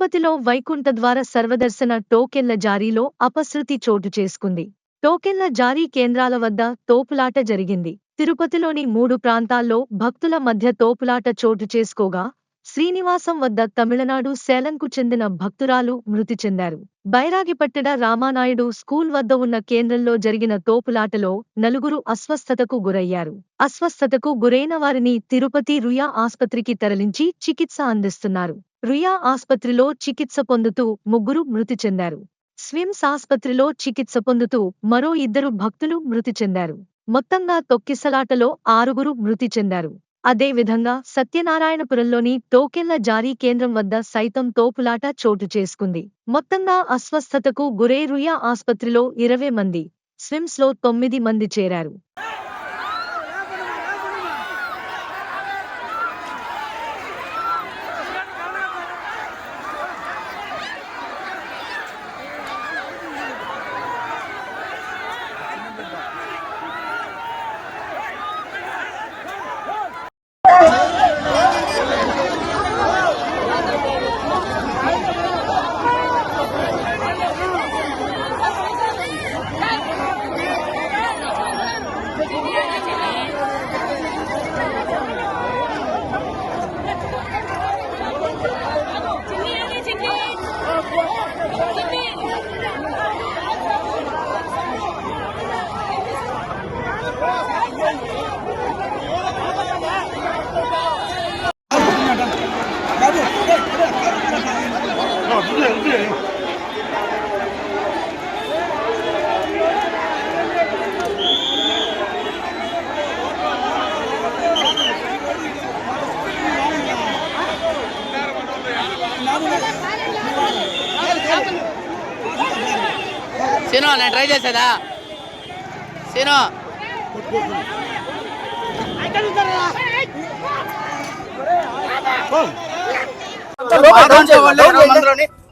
తిరుపతిలో వైకుంఠ ద్వార సర్వదర్శన టోకెన్ల జారీలో అపశృతి చోటు చేసుకుంది. టోకెన్ల జారీ కేంద్రాల వద్ద తోపులాట జరిగింది. తిరుపతిలోని మూడు ప్రాంతాల్లో భక్తుల మధ్య తోపులాట చోటు చేసుకోగా శ్రీనివాసం వద్ద తమిళనాడు సేలంకు చెందిన భక్తురాలు మృతి చెందారు. బైరాగిపట్టెడ రామానాయుడు స్కూల్ వద్ద ఉన్న కేంద్రంలో జరిగిన తోపులాటలో నలుగురు అస్వస్థతకు గురయ్యారు. అస్వస్థతకు గురైన వారిని తిరుపతి రుయా ఆస్పత్రికి తరలించి చికిత్స అందిస్తున్నారు. రుయా ఆస్పత్రిలో చికిత్స పొందుతూ ముగ్గురు మృతి చెందారు. స్విమ్స్ ఆస్పత్రిలో చికిత్స పొందుతూ మరో ఇద్దరు భక్తులు మృతి చెందారు. మొత్తంగా తొక్కిసలాటలో ఆరుగురు మృతి చెందారు. అదేవిధంగా సత్యనారాయణపురంలోని టోకెన్ల జారీ కేంద్రం వద్ద సైతం తోపులాట చోటు చేసుకుంది. మొత్తంగా అస్వస్థతకు గురై రుయా ఆస్పత్రిలో ఇరవై మంది స్విమ్స్లో తొమ్మిది మంది చేరారు. సీను నేను ట్రై చేసేదా? సీను. వాళ్ళు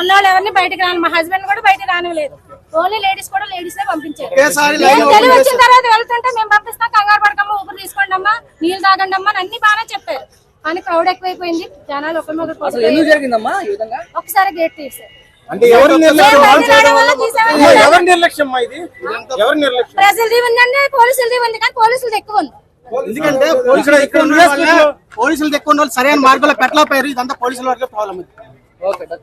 ఉన్న వాళ్ళు ఎవరిని బయటకు రాను మా హస్బెండ్ కూడా బయటకు రానివ్వలేదు. ఓన్లీ లేడీస్ కూడా లేడీస్ పంపించారు. తెలివి వచ్చిన తర్వాత వెళ్తుంటే మేము పంపిస్తాం కంగారు పడకమ్మా ఊపిరి తీసుకోండి అమ్మా నీళ్ళు తాగండి అమ్మా అని అన్ని బాగానే చెప్పారు. కానీ క్రౌడ్ ఎక్కువైపోయింది జనాలు విధంగా? ఒకసారి గేట్ తీసారు. అంటే ఎవరు నిర్లక్ష్యం మేము వాళ్ళు చేయడం బయట వల్ల తీసామని అమ్మా, ఎవరి నిర్లక్ష్యం అమ్మా ఇది? ఎవరి నిర్లక్ష్యం? ప్రజలది ఉందండి పోలీసులది ఉంది కానీ పోలీసులది ఎక్కువ ఉంది ఎందుకంటే పోలీసులు ఎక్కువ పోలీసులు ఎక్కువ ఉన్న వాళ్ళు సరైన మార్గంలో పెట్టలేకపోయారు ఇదంతా పోలీసుల వరకే ప్రాబ్లం ఇది. Okay done.